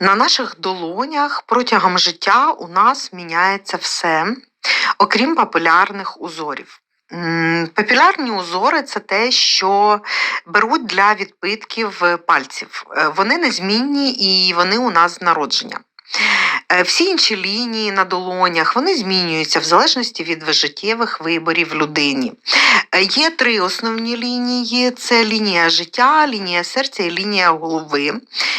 На наших долонях протягом життя у нас міняється все, окрім папулярних узорів. Папілярні узори це те, що беруть для відбитків пальців. Е, Вони незмінні і вони у нас з народження. Е, Всі інші лінії на долонях вони змінюються в залежності від життєвих виборів людині. Е, Є три основні лінії: це лінія життя, лінія серця і лінія голови.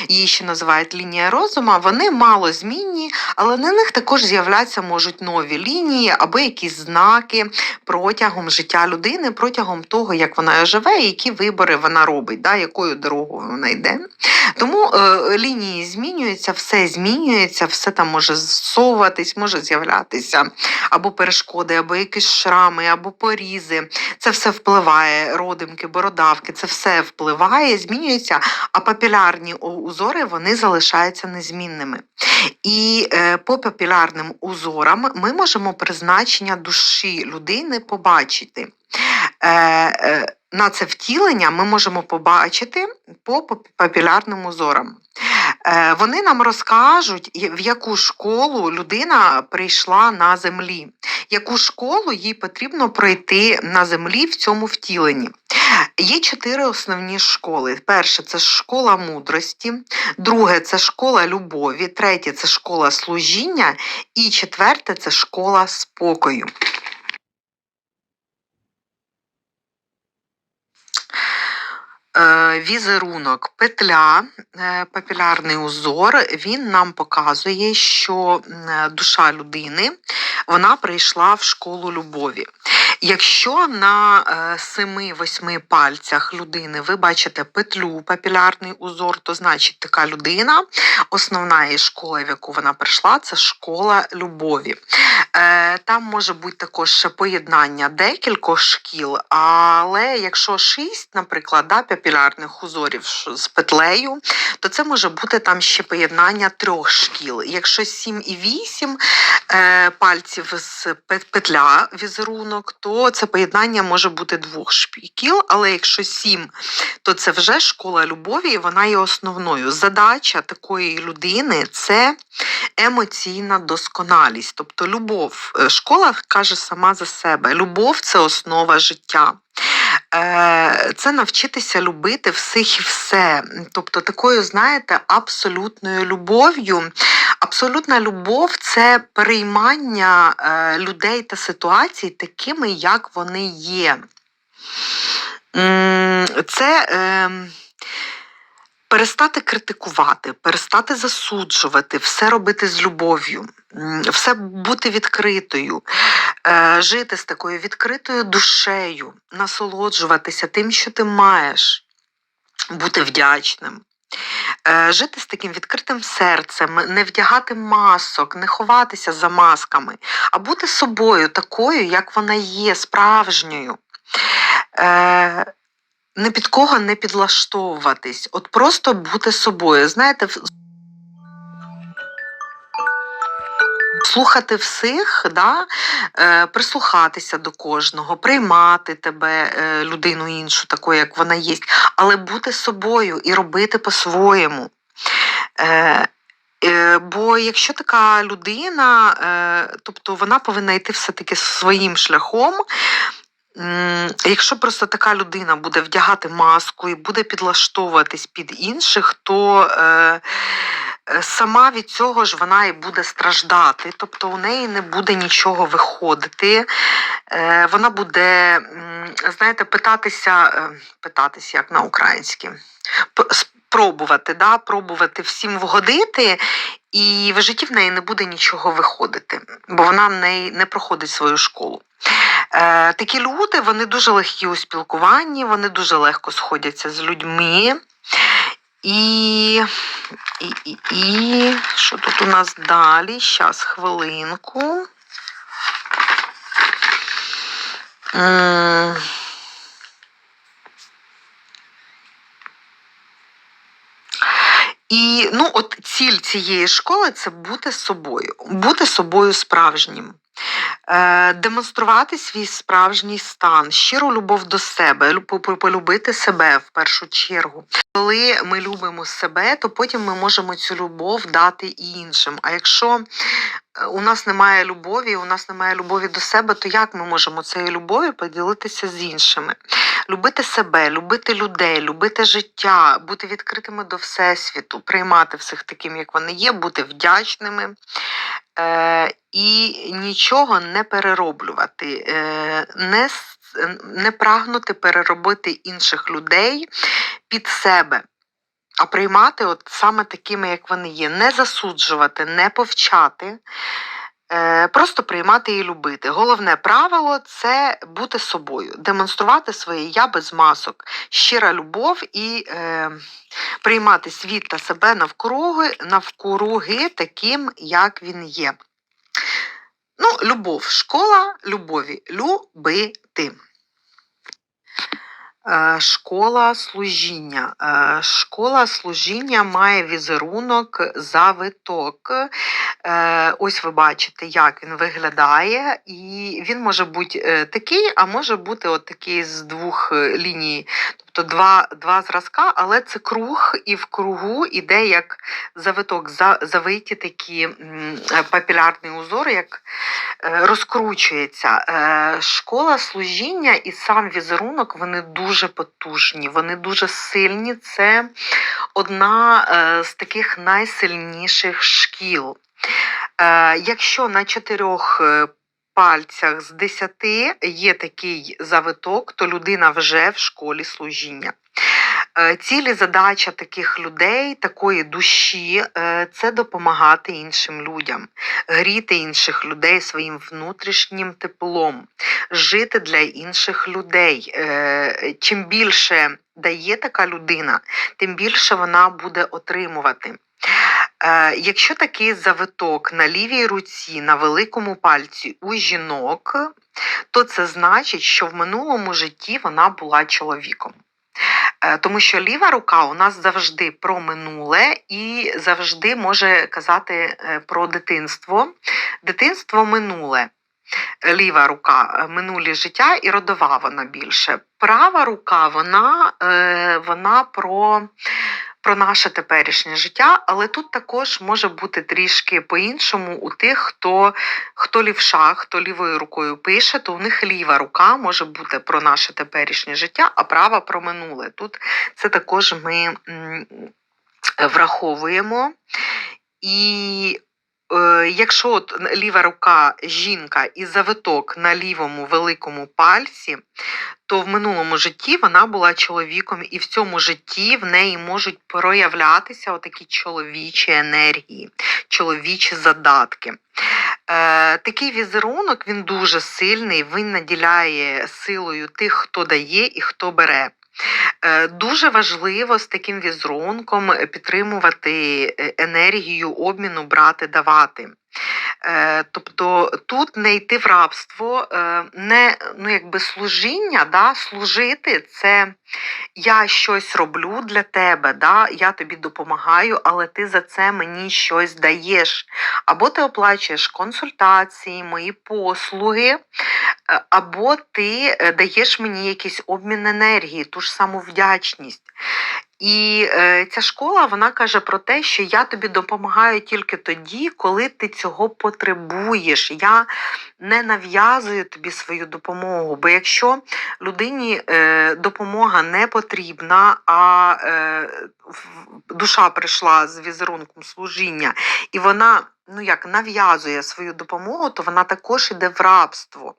Її ще називають лінія розума. Вони мало змінні, але на них також з'являться можуть нові лінії або якісь знаки протягом життя людини, протягом того, як вона живе, і які вибори вона робить, да, якою дорогою вона йде. Тому е, лінії змінюються, все змінюється, все там може зсовуватись, може з'являтися або перешкоди, або якісь шрами, або порізи. Це все впливає, родимки, бородавки, це все впливає, змінюється, а папілярні узори вони залишаються незмінними. І е, по папілярним узорам ми можемо призначення душі людини побачити. Е, е, на це втілення ми можемо побачити по папілярним узорам. Е, Вони нам розкажуть, в яку школу людина прийшла на землі, яку школу їй потрібно пройти на землі в цьому втіленні. Є чотири основні школи. Перше це школа мудрості, друге це школа любові, третє це школа служіння, і четверте це школа спокою. Візерунок петля, е, папілярний узор, він нам показує, що е, душа людини вона прийшла в школу любові. Якщо на 7-8 пальцях людини ви бачите петлю, папілярний узор, то значить така людина, основна її школа, в яку вона прийшла, це школа любові. Е, Там може бути також поєднання декількох шкіл, але якщо шість, наприклад, да, папілярних узорів з петлею, то це може бути там ще поєднання трьох шкіл. Якщо сім і вісім е, пальців з петля візерунок, то це поєднання може бути двох шкіл, але якщо сім, то це вже школа любові, і вона є основною. Задача такої людини це емоційна досконалість, тобто любов. Е, Школа каже сама за себе: любов це основа життя. Е, Це навчитися любити всіх і все. Тобто, такою, знаєте, абсолютною любов'ю. Абсолютна любов це переймання е, людей та ситуацій такими, як вони є. Це. ем, Перестати критикувати, перестати засуджувати, все робити з любов'ю, все бути відкритою, е, жити з такою відкритою душею, насолоджуватися тим, що ти маєш, бути вдячним. Е, Жити з таким відкритим серцем, не вдягати масок, не ховатися за масками, а бути собою, такою, як вона є, справжньою. Не під кого не підлаштовуватись, от просто бути собою. Знаєте, слухати всіх, да? е, прислухатися до кожного, приймати тебе, е, людину іншу, такою, як вона є, але бути собою і робити по-своєму. Е, Бо якщо така людина, тобто вона повинна йти все-таки своїм шляхом. Якщо просто така людина буде вдягати маску і буде підлаштовуватись під інших, то е, сама від цього ж вона і буде страждати. Тобто у неї не буде нічого виходити. Е, вона буде, знаєте, питатися, е, питатися як на українській, спробувати, да, пробувати всім вгодити, і в житті в неї не буде нічого виходити, бо вона в неї не проходить свою школу. Е, такі люди вони дуже легкі у спілкуванні, вони дуже легко сходяться з людьми. І, і, і, і що тут у нас далі? Щас, хвилинку. І ну, от ціль цієї школи це бути собою, бути собою справжнім. Е, демонструвати свій справжній стан, щиру любов до себе, лю- по- по- полюбити себе в першу чергу. Коли ми любимо себе, то потім ми можемо цю любов дати і іншим. А якщо е, у нас немає любові, у нас немає любові до себе, то як ми можемо цією любов'ю поділитися з іншими? Любити себе, любити людей, любити життя, бути відкритими до всесвіту, приймати всіх таким, як вони є, бути вдячними. Е, і нічого не перероблювати, е, не, не прагнути переробити інших людей під себе, а приймати от саме такими, як вони є, не засуджувати, не повчати. Е, Просто приймати і любити. Головне правило це бути собою, демонструвати своє я без масок, щира любов і е, приймати світ та себе навкруги, навкруги таким, як він є. Ну, любов, школа любові, любити. Школа служіння. Школа служіння має візерунок завиток. Е, Ось ви бачите, як він виглядає, і він може бути е, такий, а може бути от такий з двох е, ліній, тобто два, два зразка, але це круг, і в кругу іде як завиток, завиті такі папілярний узор, як розкручується. Школа служіння і сам візерунок вони дуже потужні, вони дуже сильні. Це одна е, з таких найсильніших шкіл. Е, Якщо на чотирьох е, пальцях з десяти є такий завиток, то людина вже в школі служіння. Е, Цілі задача таких людей, такої душі, е, це допомагати іншим людям, гріти інших людей своїм внутрішнім теплом, жити для інших людей. Е, Чим більше дає така людина, тим більше вона буде отримувати. Якщо такий завиток на лівій руці, на великому пальці у жінок, то це значить, що в минулому житті вона була чоловіком. Е, Тому що ліва рука у нас завжди про минуле і завжди може казати е, про дитинство. Дитинство минуле. Ліва рука е, минулі життя і родова вона більше. Права рука вона, вона про, про наше теперішнє життя, але тут також може бути трішки по-іншому у тих, хто, хто лівша, хто лівою рукою пише, то у них ліва рука може бути про наше теперішнє життя, а права про минуле. Тут це також ми враховуємо. І якщо от ліва рука жінка і завиток на лівому великому пальці, то в минулому житті вона була чоловіком, і в цьому житті в неї можуть проявлятися отакі чоловічі енергії, чоловічі задатки. Е, такий візерунок він дуже сильний, він наділяє силою тих, хто дає і хто бере. Е, Дуже важливо з таким візерунком підтримувати е, енергію обміну, брати, давати. Е, Тобто тут не йти в рабство, е, не ну, якби служіння, да, служити це я щось роблю для тебе, да, я тобі допомагаю, але ти за це мені щось даєш. Або ти оплачуєш консультації, мої послуги, е, або ти даєш мені якийсь обмін енергії, ту ж саму вдячність. І е, ця школа вона каже про те, що я тобі допомагаю тільки тоді, коли ти цього потребуєш. Я не нав'язую тобі свою допомогу. Бо якщо людині е, допомога не потрібна, а е, душа прийшла з візерунком служіння, і вона ну як нав'язує свою допомогу, то вона також іде в рабство.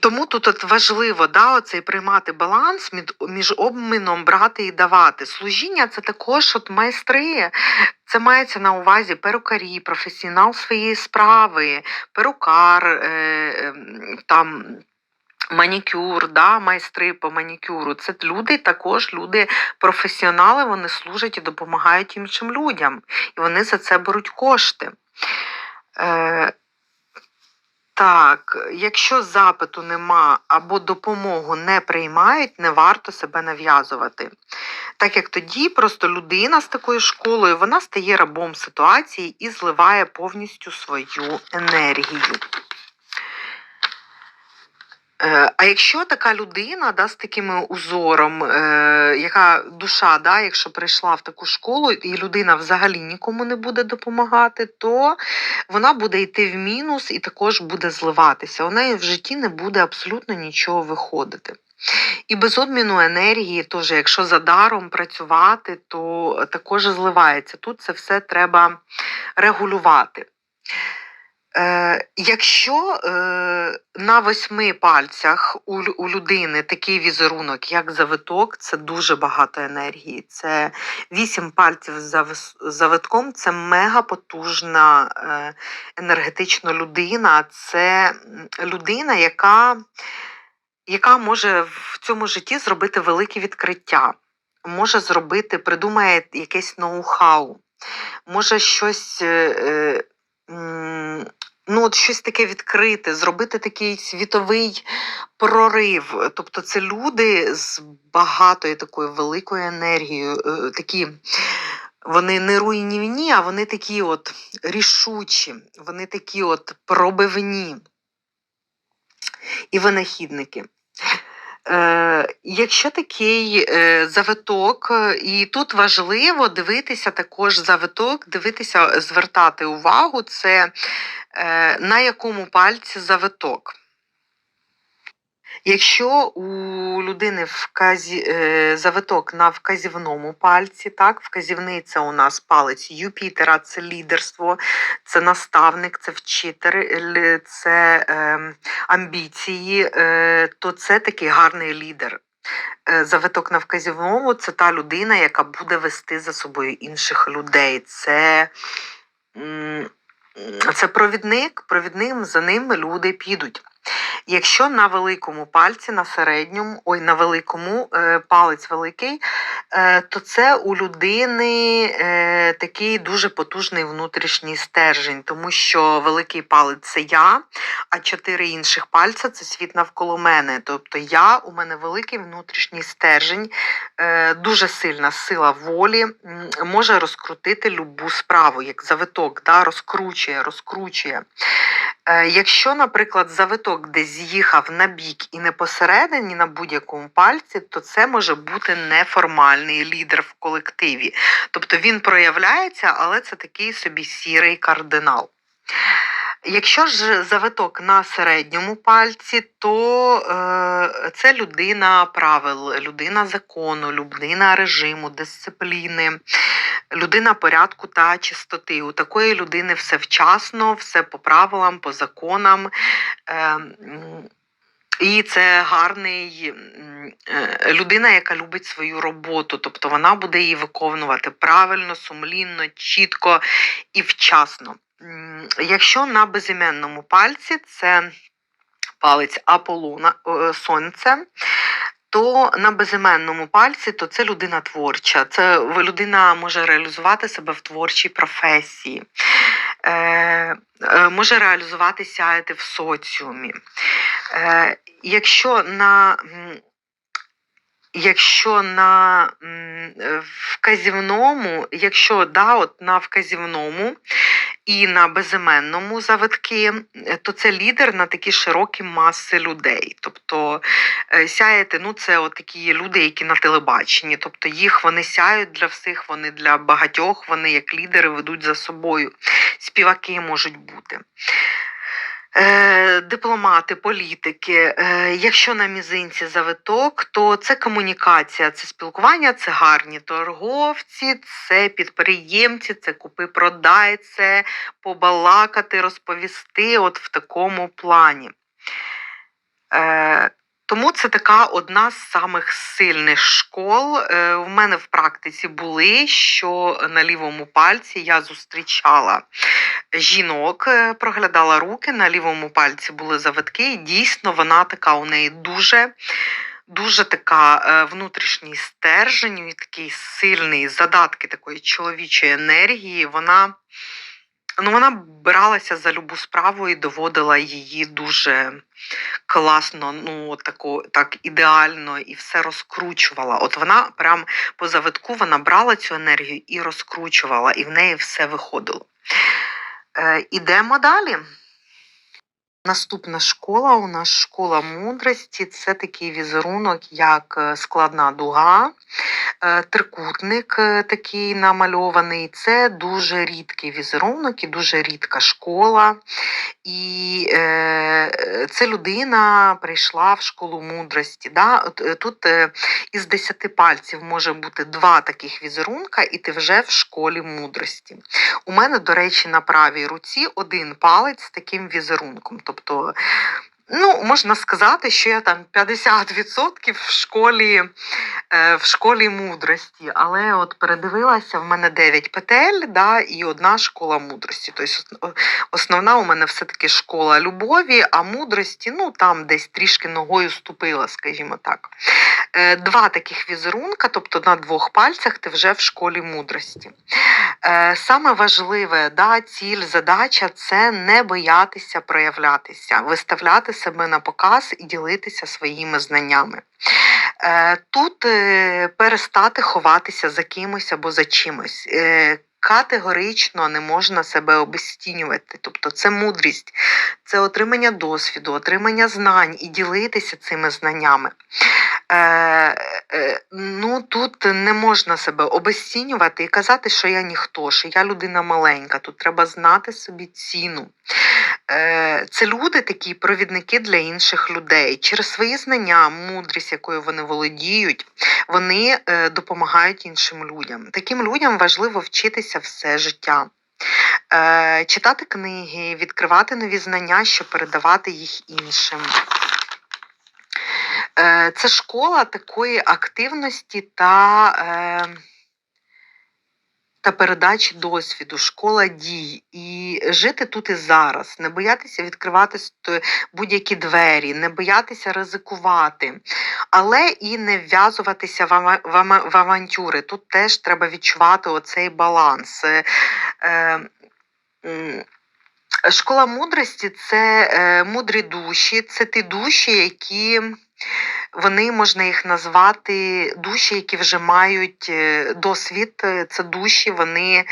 Тому тут от важливо да, оцей приймати баланс між обміном брати і давати. Служіння це також от майстри. Це мається на увазі перукарі, професіонал своєї справи, перукар, е, ем, там. Манікюр, да, майстри по манікюру. Це люди також люди професіонали, вони служать і допомагають іншим людям. І вони за це беруть кошти. Е, Так, якщо запиту нема або допомогу не приймають, не варто себе нав'язувати. Так як тоді просто людина з такою школою вона стає рабом ситуації і зливає повністю свою енергію. Е, А якщо така людина да, з таким узором, е, яка душа, да, якщо прийшла в таку школу, і людина взагалі нікому не буде допомагати, то вона буде йти в мінус і також буде зливатися. У неї в житті не буде абсолютно нічого виходити. І без обміну енергії, теж, якщо за даром працювати, то також зливається. Тут це все треба регулювати. Е, якщо е, на восьми пальцях у, людини такий візерунок, як завиток, це дуже багато енергії. Це вісім пальців за завитком, це мега потужна е, енергетична людина. Це людина, яка, яка може в цьому житті зробити велике відкриття, може зробити, придумає якесь ноу-хау, може щось. Ну, от щось таке відкрите, зробити такий світовий прорив. Тобто це люди з багатою такою великою енергією, е, такі. Вони не руйнівні, а вони такі от рішучі, вони такі от пробивні і винахідники. Е, якщо такий е, завиток, е, і тут важливо дивитися також завиток, дивитися, звертати увагу, це на якому пальці завиток. Якщо у людини вказі, е, завиток на вказівному пальці, так, вказівний це у нас палець Юпітера, це лідерство, це наставник, це вчитель, це е, амбіції, е, то це такий гарний лідер. Е, Завиток на вказівному це та людина, яка буде вести за собою інших людей. Це, це провідник, провідним за ним люди підуть. Якщо на великому пальці, на середньому, ой, на великому е, палець великий, е, то це у людини е, такий дуже потужний внутрішній стержень, тому що великий палець це я, а чотири інших пальця це світ навколо мене. Тобто я, у мене великий внутрішній стержень, дуже сильна сила волі, може розкрутити любу справу, як завиток, да, розкручує, розкручує. Якщо, наприклад, завиток десь з'їхав на бік і не посередині на будь-якому пальці, то це може бути неформальний лідер в колективі. Тобто він проявляється, але це такий собі сірий кардинал. Якщо ж завиток на середньому пальці, то е, це людина правил, людина закону, людина режиму, дисципліни, людина порядку та чистоти. У такої людини все вчасно, все по правилам, по законам. Е, і це гарний е, людина, яка любить свою роботу, тобто вона буде її виконувати правильно, сумлінно, чітко і вчасно. Якщо на безіменному пальці це палець Аполлона, е, сонце, то на безіменному пальці то це людина творча. Це людина може реалізувати себе в творчій професії, е, е, може реалізувати сяяти в соціумі. Якщо на Якщо на вказівному, якщо да, от на вказівному і на безіменному завитки, е, то це лідер на такі широкі маси людей. Тобто е, сяєте, ну це от такі люди, які на телебаченні. Тобто їх вони сяють для всіх, вони для багатьох, вони як лідери ведуть за собою. Співаки можуть бути. Е, дипломати, політики. Е, якщо на мізинці завиток, то це комунікація, це спілкування, це гарні торговці, це підприємці, це купи-продай, це побалакати, розповісти от в такому плані. Е, тому це така одна з самих сильних школ. У мене в практиці були, що на лівому пальці я зустрічала жінок, е, проглядала руки, на лівому пальці були завитки, і дійсно вона така у неї дуже. Дуже така е, внутрішній стержень, і такий сильний задатки такої чоловічої енергії. Вона Ну, вона бралася за любу справу і доводила її дуже класно, ну тако, так ідеально і все розкручувала. От вона прям по завитку вона брала цю енергію і розкручувала, і в неї все виходило. Е, ідемо далі. Наступна школа у нас школа мудрості. Це такий візерунок, як е, складна дуга, е, трикутник е, такий намальований. Це дуже рідкий візерунок і дуже рідка школа. І е, це людина прийшла в школу мудрості. Да? Тут із десяти пальців може бути два таких візерунка, і ти вже в школі мудрості. У мене, до речі, на правій руці один палець з таким візерунком. Тобто, ну, можна сказати, що я там 50% в школі, е, в школі мудрості. Але от передивилася, в мене 9 петель да, і одна школа мудрості. Тобто основна у мене все-таки школа любові, а мудрості, ну там десь трішки ногою ступила, скажімо так. Е, Два таких візерунка, тобто на двох пальцях ти вже в школі мудрості. Е, Саме важливе, да, ціль, задача це не боятися проявлятися, виставляти себе на показ і ділитися своїми знаннями. Е, Тут е, перестати ховатися за кимось або за чимось. Е, Категорично не можна себе обезцінювати. Тобто це мудрість, це отримання досвіду, отримання знань і ділитися цими знаннями. Е, е, ну, тут не можна себе обезцінювати і казати, що я ніхто, що я людина маленька. Тут треба знати собі ціну. Е, Це люди такі провідники для інших людей. Через свої знання, мудрість, якою вони володіють, вони е, допомагають іншим людям. Таким людям важливо вчитися все життя. Е, Читати книги, відкривати нові знання, щоб передавати їх іншим. Це школа такої активності та, та передачі досвіду, школа дій. І жити тут і зараз, не боятися відкривати будь-які двері, не боятися ризикувати, але і не вв'язуватися в, авантюри. Тут теж треба відчувати оцей баланс. Е, Школа мудрості це е, мудрі душі, це ті душі, які вони можна їх назвати душі, які вже мають е, досвід. е, Це душі, вони,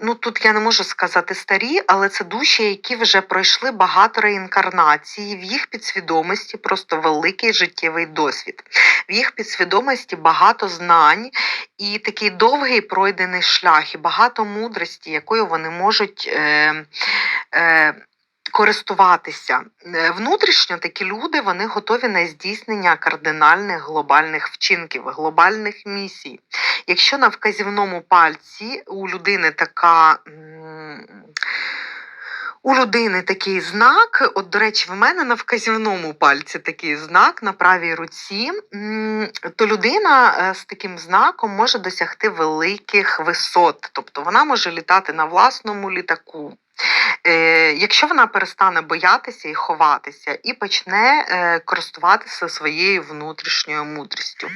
ну тут я не можу сказати старі, але це душі, які вже пройшли багато реінкарнацій. В їх підсвідомості просто великий життєвий досвід. В їх підсвідомості багато знань і такий довгий пройдений шлях, і багато мудрості, якою вони можуть. Е, е, користуватися. Е, Внутрішньо такі люди вони готові на здійснення кардинальних глобальних вчинків, глобальних місій. Якщо на вказівному пальці у людини така. У людини такий знак, от, до речі, в мене на вказівному пальці такий знак на правій руці, то людина е, з таким знаком може досягти великих висот, тобто вона може літати на власному літаку. Е, якщо вона перестане боятися і ховатися, і почне е, користуватися своєю внутрішньою мудрістю.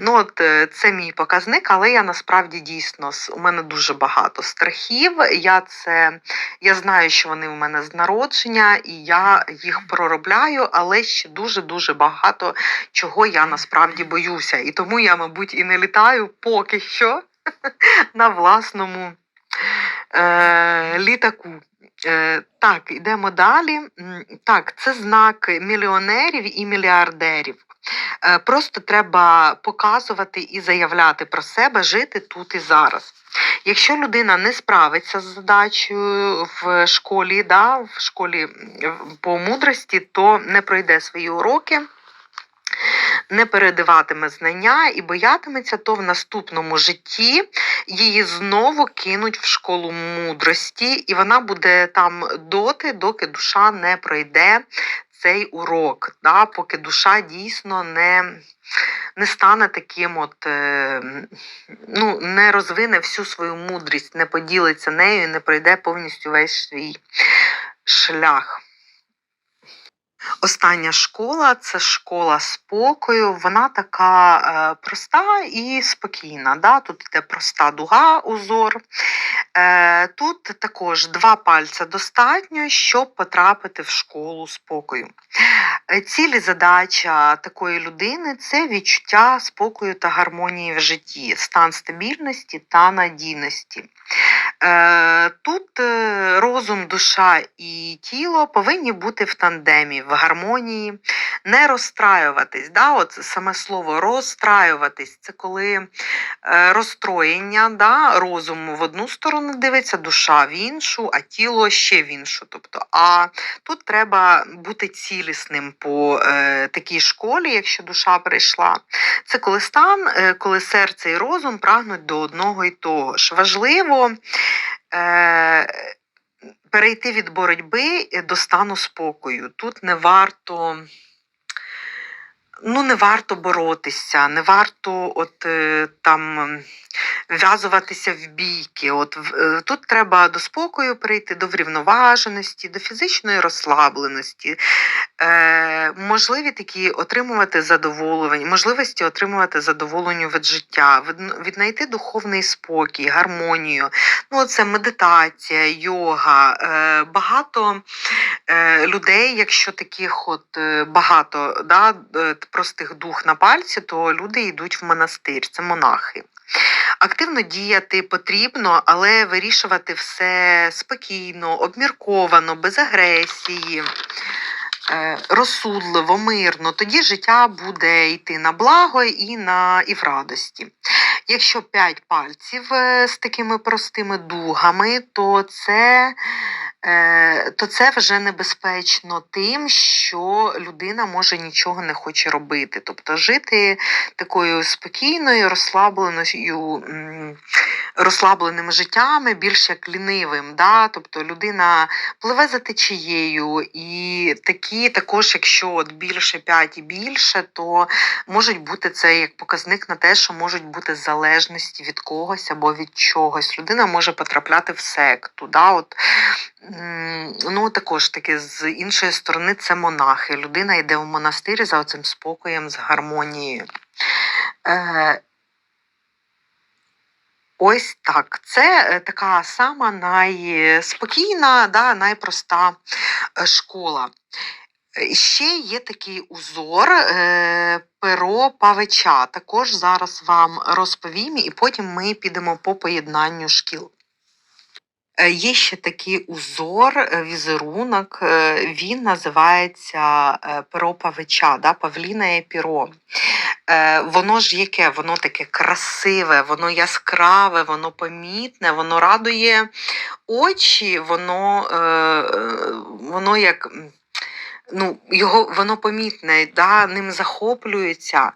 Ну, от е, це мій показник, але я насправді дійсно у мене дуже багато страхів. Я це я знаю, що вони в мене з народження, і я їх проробляю, але ще дуже дуже багато чого я насправді боюся. І тому я, мабуть, і не літаю поки що на власному е, літаку. Е, так, йдемо далі. Так, це знак мільйонерів і мільярдерів. Е, Просто треба показувати і заявляти про себе, жити тут і зараз. Якщо людина не справиться з задачею в школі, да, в школі по мудрості, то не пройде свої уроки, не передаватиме знання і боятиметься, то в наступному житті її знову кинуть в школу мудрості, і вона буде там доти, доки душа не пройде цей урок, да, поки душа дійсно не, не стане таким, от, е, ну, не розвине всю свою мудрість, не поділиться нею і не пройде повністю весь свій шлях. Остання школа це школа спокою. Вона така е, проста і спокійна. Да? Тут йде проста дуга, узор. Е, Тут також два пальця достатньо, щоб потрапити в школу спокою. Е, Ціль задача такої людини це відчуття спокою та гармонії в житті, стан стабільності та надійності. Тут розум, душа і тіло повинні бути в тандемі, в гармонії, не розстраюватись. Да? От саме слово розстраюватись це коли е, розстроєння, да? розум в одну сторону дивиться, душа в іншу, а тіло ще в іншу. Тобто, а тут треба бути цілісним по е, такій школі, якщо душа прийшла. Це коли стан, е, коли серце і розум прагнуть до одного і того ж. Важливо е, перейти від боротьби до стану спокою. Тут не варто. Ну, не варто боротися, не варто от е, там вв'язуватися в бійки. От е, тут треба до спокою прийти, до врівноваженості, до фізичної розслабленості, е, можливі такі отримувати задоволення, можливості отримувати задоволення від життя, віднайти духовний спокій, гармонію. Ну, це медитація, йога, е, багато е, людей, якщо таких от е, багато да, простих дух на пальці, то люди йдуть в монастир, це монахи. Активно діяти потрібно, але вирішувати все спокійно, обмірковано, без агресії, розсудливо, мирно. Тоді життя буде йти на благо і, на, і в радості. Якщо п'ять пальців е, з такими простими дугами, то це, е, то це вже небезпечно тим, що людина може нічого не хоче робити. Тобто жити такою спокійною, розслабленою, розслабленим життями, більш як лінивим. Да? Тобто людина пливе за течією, і такі також, якщо от більше 5 і більше, то можуть бути це як показник на те, що можуть бути залежності від когось або від чогось. Людина може потрапляти в секту. Да? От, ну, також таки, з іншої сторони, це монахи. Людина йде в монастир за цим спокоєм, з гармонією. Е, Ось так. Це е, така сама найспокійна, да, найпроста е, школа. Ще є такий узор е, перо павича. Також зараз вам розповім, і потім ми підемо по поєднанню шкіл. Е, Є ще такий узор, е, візерунок, е, він називається перо павича, да, павліне перо. Е, Воно ж яке? Воно таке красиве, воно яскраве, воно помітне, воно радує очі, воно, воно як. Ну, його воно помітне, да, ним захоплюється.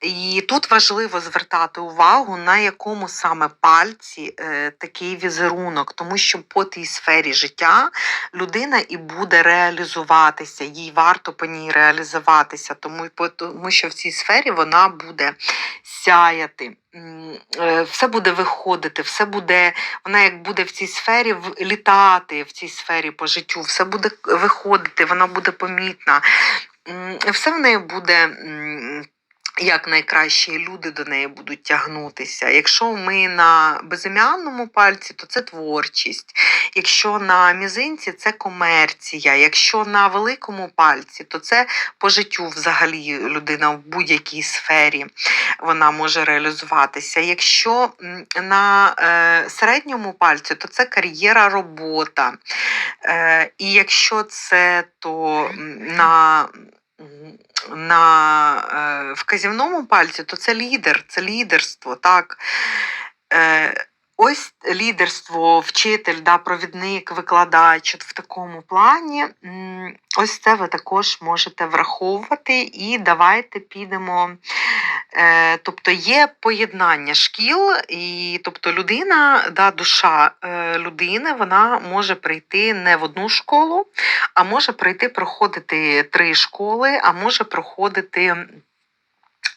І тут важливо звертати увагу, на якому саме пальці е, такий візерунок, тому що по тій сфері життя людина і буде реалізуватися, їй варто по ній реалізуватися, тому, тому що в цій сфері вона буде сяяти. Е, Все буде виходити, все буде, вона як буде в цій сфері літати в цій сфері по життю, все буде виходити, вона буде помітна. Все в неї буде. Як найкращі люди до неї будуть тягнутися. Якщо ми на безім'яному пальці, то це творчість. Якщо на мізинці це комерція. Якщо на великому пальці, то це по життю взагалі людина в будь-якій сфері вона може реалізуватися. Якщо на е, середньому пальці, то це кар'єра, робота. Е, і якщо це, то на на е, вказівному пальці, то це лідер, це лідерство, так. Ось лідерство, вчитель, да, провідник, викладач от в такому плані. Ось це ви також можете враховувати і давайте підемо. Е, тобто є поєднання шкіл, і тобто людина, да, душа е, людини, вона може прийти не в одну школу, а може прийти проходити три школи, а може проходити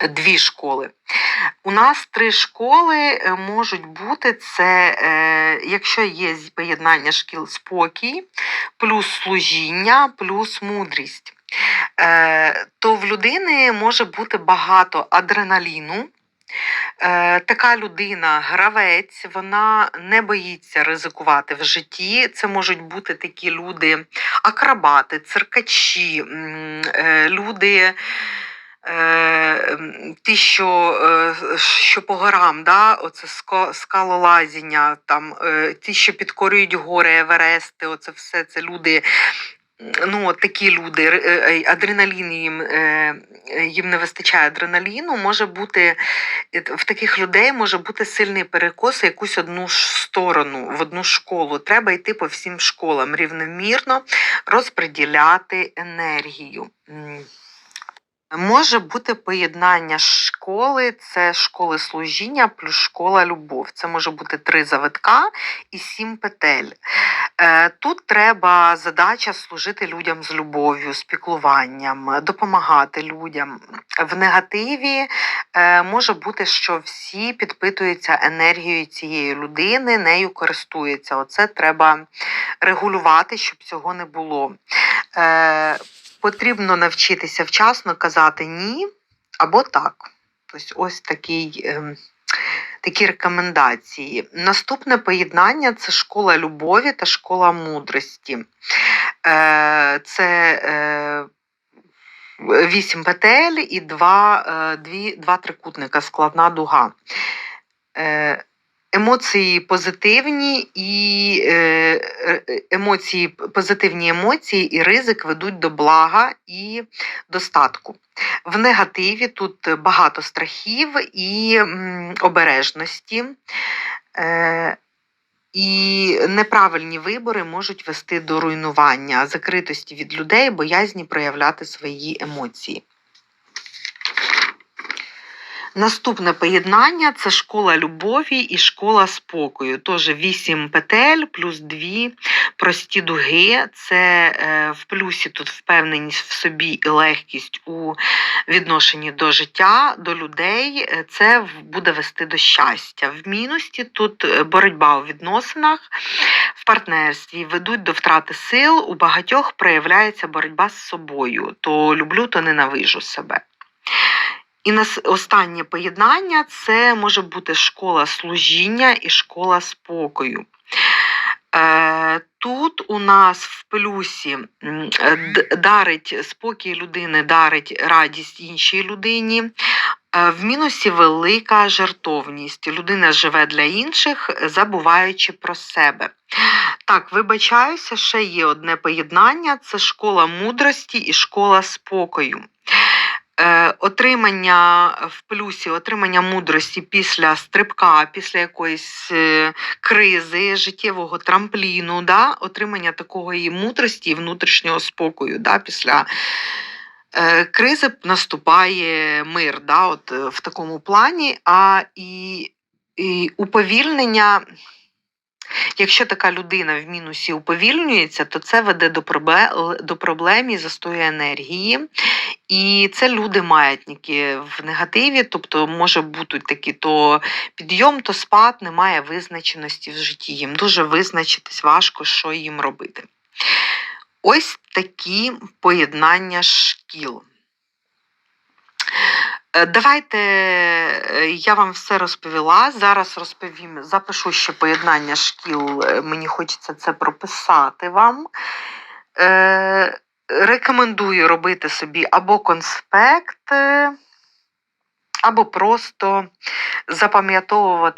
дві школи. У нас три школи е, можуть бути це, е, якщо є поєднання шкіл спокій, плюс служіння, плюс мудрість. Е, то в людини може бути багато адреналіну, така людина, гравець, вона не боїться ризикувати в житті. Це можуть бути такі люди, акробати, циркачі, люди. Е, Ті, що, е, що по горам, да? оце скалолазіння, там, е, ті, що підкорюють гори, Еверести, оце все це люди, ну, такі люди, адреналін їм, їм не вистачає адреналіну, може бути в таких людей може бути сильний перекос в якусь одну сторону, в одну школу. Треба йти по всім школам рівномірно розподіляти енергію. Може бути поєднання школи, це школи служіння плюс школа любов. Це може бути три завитка і сім петель. Е, Тут треба задача служити людям з любов'ю, з піклуванням, допомагати людям. В негативі е, може бути, що всі підпитуються енергією цієї людини, нею користуються. Оце треба регулювати, щоб цього не було. Потрібно навчитися вчасно казати ні або так. Тобто ось такий, ем, такі рекомендації. Наступне поєднання це школа любові та школа мудрості. Е, Це е, вісім петель і два, е, два трикутника, складна дуга. Емоції позитивні і е, е, емоції, позитивні емоції і ризик ведуть до блага і достатку. В негативі тут багато страхів і обережності. Е, і неправильні вибори можуть вести до руйнування, закритості від людей, боязні проявляти свої емоції. Наступне поєднання це школа любові і школа спокою. Тож 8 петель плюс 2 прості дуги. Це е, в плюсі тут впевненість в собі і легкість у відношенні до життя, до людей. Е, Це буде вести до щастя. В мінусі тут е, боротьба у відносинах, в партнерстві ведуть до втрати сил. У багатьох проявляється боротьба з собою. То люблю, то ненавижу себе. І останнє поєднання це може бути школа служіння і школа спокою. Е, Тут у нас в плюсі дарить спокій людини, дарить радість іншій людині. Е, В мінусі велика жертовність. Людина живе для інших, забуваючи про себе. Так, вибачаюся, ще є одне поєднання: це школа мудрості і школа спокою. Е, отримання в плюсі, отримання мудрості після стрибка, після якоїсь е, кризи, життєвого трампліну, да? отримання такої мудрості і внутрішнього спокою. Да? Після е, кризи наступає мир да? От, в такому плані, а і, і уповільнення. Якщо така людина в мінусі уповільнюється, то це веде до до проблем і застою енергії. І це люди маятники в негативі, тобто може бути такі то підйом, то спад, немає визначеності в житті. Їм дуже визначитись важко, що їм робити. Ось такі поєднання шкіл. Е, Давайте е, я вам все розповіла. Зараз розповім, запишу ще поєднання шкіл. е, Мені хочеться це прописати вам. Рекомендую робити собі або конспект, або просто запам'ятовувати